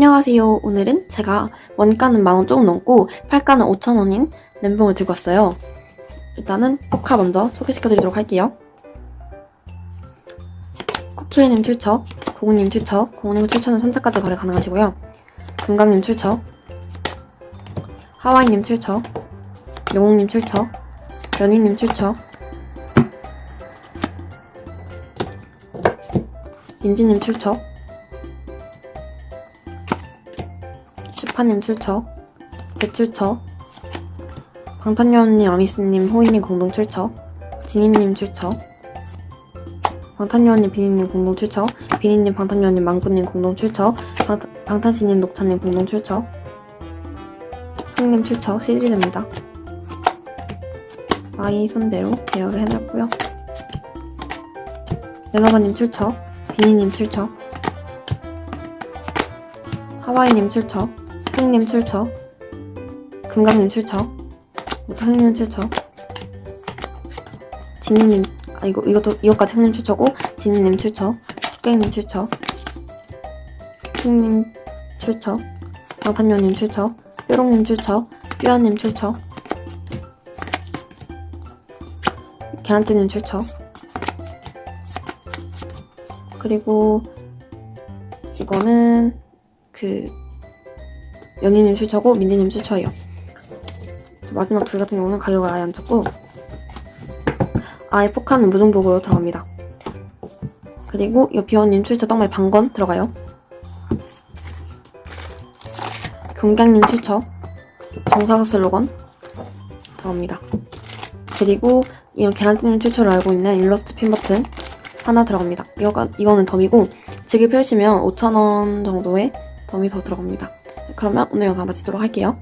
안녕하세요. 오늘은 제가 원가는 만원 조금 넘고 팔가는 5천 원인 램봉을 들고 왔어요. 일단은 포카 먼저 소개시켜드리도록 할게요. 쿠키님 출처, 고구님 출처, 고구님 출처는 3차까지 거래 가능하시고요. 금강님 출처, 하와이님 출처, 영웅님 출처, 연희님 출처, 민지님 출처, 슈파님 출처, 제 출처, 방탄요원님, 아미스님, 호이님 공동 출처, 지니님 출처, 방탄요원님, 비니님 공동 출처, 비니님, 방탄요원님, 망구님 공동 출처, 방타, 방탄시님, 녹차님 공동 출처, 흥님 출처, 시리즈입니다. 아이 손대로 대여를 해놨고요. 레너바님 출처, 비니님 출처, 하와이님 출처, 흥님 출처, 금강님 출처, 흥님 출처, 진이님, 아 이거 이것도 이것까지 흥님 출처고 진이님 출처, 숙객님 출처, 흥님 출처, 방탄요님 출처, 뾰롱님 출처, 뾰아님 출처, 계란찜님 출처, 그리고 이거는 그 연희님 출처고 민지님 출처예요. 마지막 둘 같은 경우는 가격을 아예 안 쳤고 아예 포카는 무중복으로 들어갑니다. 그리고 이 비원님 출처 떡말 반건 들어가요. 경장님 출처 정사각 슬로건 들어갑니다. 그리고 이 계란찜 출처를 알고 있는 일러스트 핀 버튼 하나 들어갑니다. 이거가, 이거는 덤이고 지게 펴시면 5,000원 정도의 덤이 더 들어갑니다. 그러면 오늘 영상 마치도록 할게요.